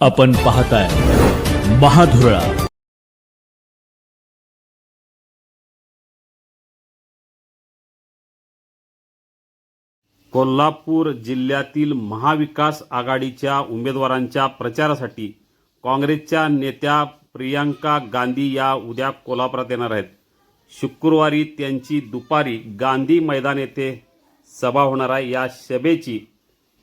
आपण पाहताय महाधुरळा. कोल्हापूर जिल्ह्यातील महाविकास आघाडीच्या उमेदवारांच्या प्रचारासाठी काँग्रेसच्या नेत्या प्रियांका गांधी या उद्या कोल्हापुरात येणार आहेत. शुक्रवारी त्यांची दुपारी गांधी मैदान येथे सभा होणार आहे. या सभेची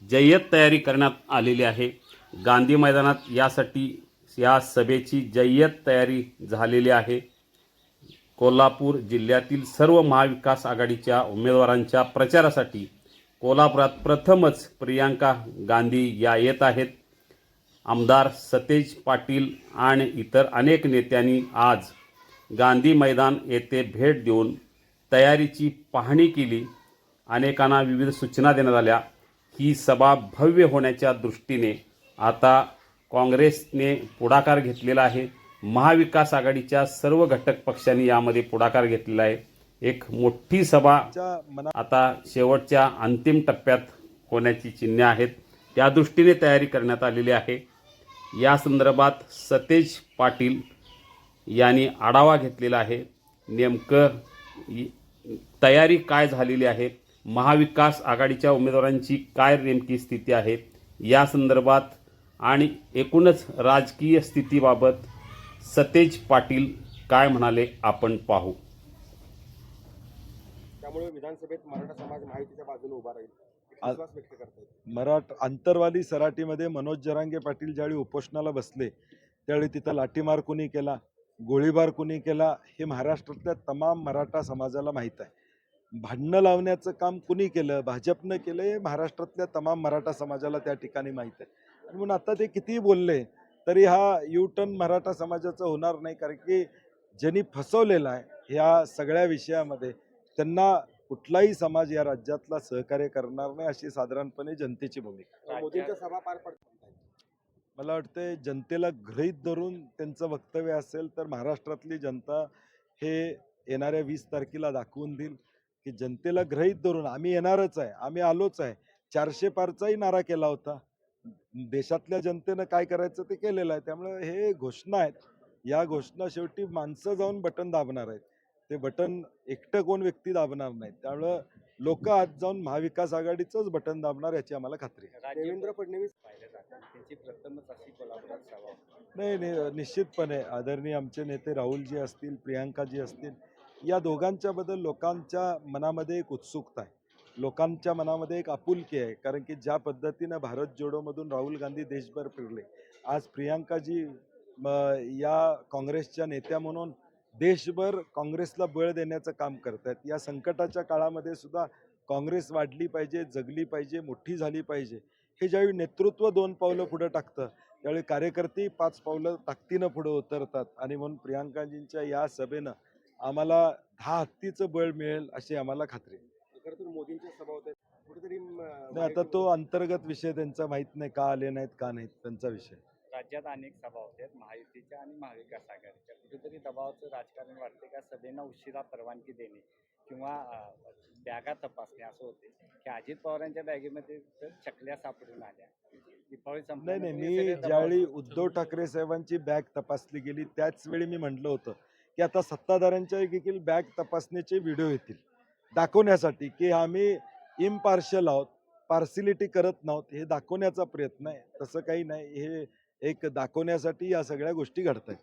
जय्यत तयारी करण्यात आलेली आहे. गांधी मैदानात यासाठी या सभेची जय्यत तयारी झालेली आहे. कोल्हापूर जिल्ह्यातील सर्व महाविकास आघाडीच्या उमेदवारांच्या प्रचारासाठी कोल्हापुरात प्रथमच प्रियांका गांधी या येत आहेत. आमदार सतेज पाटील आणि इतर अनेक नेत्यांनी आज गांधी मैदान येथे भेट देऊन तयारीची पाहणी केली. अनेकांना विविध सूचना देण्यात आल्या. ही सभा भव्य होण्याच्या दृष्टीने आता काँग्रेसने पुढाकार घेतलेला आहे. महाविकास आघाडीच्या सर्व घटक पक्षांनी यामध्ये पुढाकार घेतलेला आहे. एक मोठी सभा आता शेवटच्या अंतिम टप्प्यात होण्याची चिन्हे आहेत. त्या दृष्टीने तयारी करण्यात आलेली आहे. या संदर्भात सतेज पाटील यांनी आढावा घेतलेला आहे. नेमकं तयारी काय झालेली आहे? महाविकास आघाडीच्या उमेदवारांची काय नेमकी स्थिती आहे? या संदर्भात आणि एकूणच राजकीय स्थितीबाबत सतेज पाटील काय म्हणाले आपण पाहू. त्यामुळे विधानसभेत मराठा समाज माहितीच्या बाजूने उभा राहील. मराठ आंतरवाली सराटीमध्ये मनोज जरांगे पाटील ज्यावेळी उपोषणाला बसले त्यावेळी तिथं लाठीमार कुणी केला गोळीबार कुणी केला हे महाराष्ट्रातल्या तमाम मराठा समाजाला माहीत आहे. भांडणं लावण्याचं काम कुणी केलं भाजपनं केलं हे महाराष्ट्रातल्या तमाम मराठा समाजाला त्या ठिकाणी माहीत आहे. म्हणून आता ते कितीही बोलले तरी हा यू टर्न मराठा समाजाचं होणार नाही कारण की ज्यांनी फसवलेला आहे ह्या सगळ्या विषयामध्ये त्यांना कुठलाही समाज या राज्यातला सहकार्य करणार नाही अशी साधारणपणे जनतेची भूमिका. मोदींच्या सभा पार पडतात मला वाटतं जनतेला गृहीत धरून त्यांचं वक्तव्य असेल तर महाराष्ट्रातली जनता हे येणाऱ्या वीस तारखेला दाखवून देईल की जनतेला गृहीत धरून आम्ही येणारच आहे आम्ही आलोच आहे. चारशे पारचाही नारा केला होता. देशातल्या जनतेनं काय करायचं ते केलेलं आहे. त्यामुळे हे घोषणा आहेत. या घोषणा शेवटी माणसं जाऊन बटन दाबणार आहेत. ते बटन एकटं कोण व्यक्ती दाबणार नाहीत त्यामुळं लोक आज जाऊन महाविकास आघाडीचंच बटन दाबणार याची आम्हाला खात्री आहे. देवेंद्र फडणवीस. नाही नाही निश्चितपणे आदरणीय आमचे नेते राहुलजी असतील प्रियांकाजी असतील या दोघांच्या बद्दल लोकांच्या मनामध्ये एक उत्सुकता आहे. लोकांच्या मनामध्ये एक आपुलकी आहे. कारण की ज्या पद्धतीनं भारत जोडोमधून राहुल गांधी देशभर फिरले आज प्रियांकाजी या काँग्रेसच्या नेत्या म्हणून देशभर काँग्रेसला बळ देण्याचं काम करत आहेत या संकटाच्या काळामध्ये सुद्धा काँग्रेस वाढली पाहिजे जगली पाहिजे मोठी झाली पाहिजे. हे ज्यावेळी नेतृत्व दोन पावलं पुढं टाकतं त्यावेळी कार्यकर्ते पाच पावलं ताकदीनं पुढं उतरतात. आणि म्हणून प्रियांकाजींच्या या सभेनं आम्हाला दहा हत्तीचं बळ मिळेल अशी आम्हाला खात्री आहे. खरं मोदींच्या सभा कुठेतरी नाही, आता तो अंतर्गत विषय त्यांचा माहीत नाही का आले नाहीत का नाहीत त्यांचा विषय. राज्यात अनेक सभा होत्या महायुतीच्या आणि महाविकास आघाडीच्या. कुठेतरी दबावाचं राजकारण वाटते का? सभेना उशिरा परवानगी देणे किंवा बॅगा तपासणे असं होते की अजित पवारांच्या बॅगेमध्ये तर चकल्या सापडून आल्या. दीपावली नाही नाही मी ज्यावेळी उद्धव ठाकरे साहेबांची बॅग तपासली गेली त्याच वेळी मी म्हटलं होतं की आता सत्ताधाऱ्यांच्या देखील बॅग तपासण्याचे व्हिडिओ येतील. दाखवण्यासाठी की आम्ही इम्पार्शल आहोत पार्सिलिटी करत नाहोत हे दाखवण्याचा प्रयत्न आहे. तसं काही नाही हे एक दाखवण्यासाठी या सगळ्या गोष्टी घडत आहेत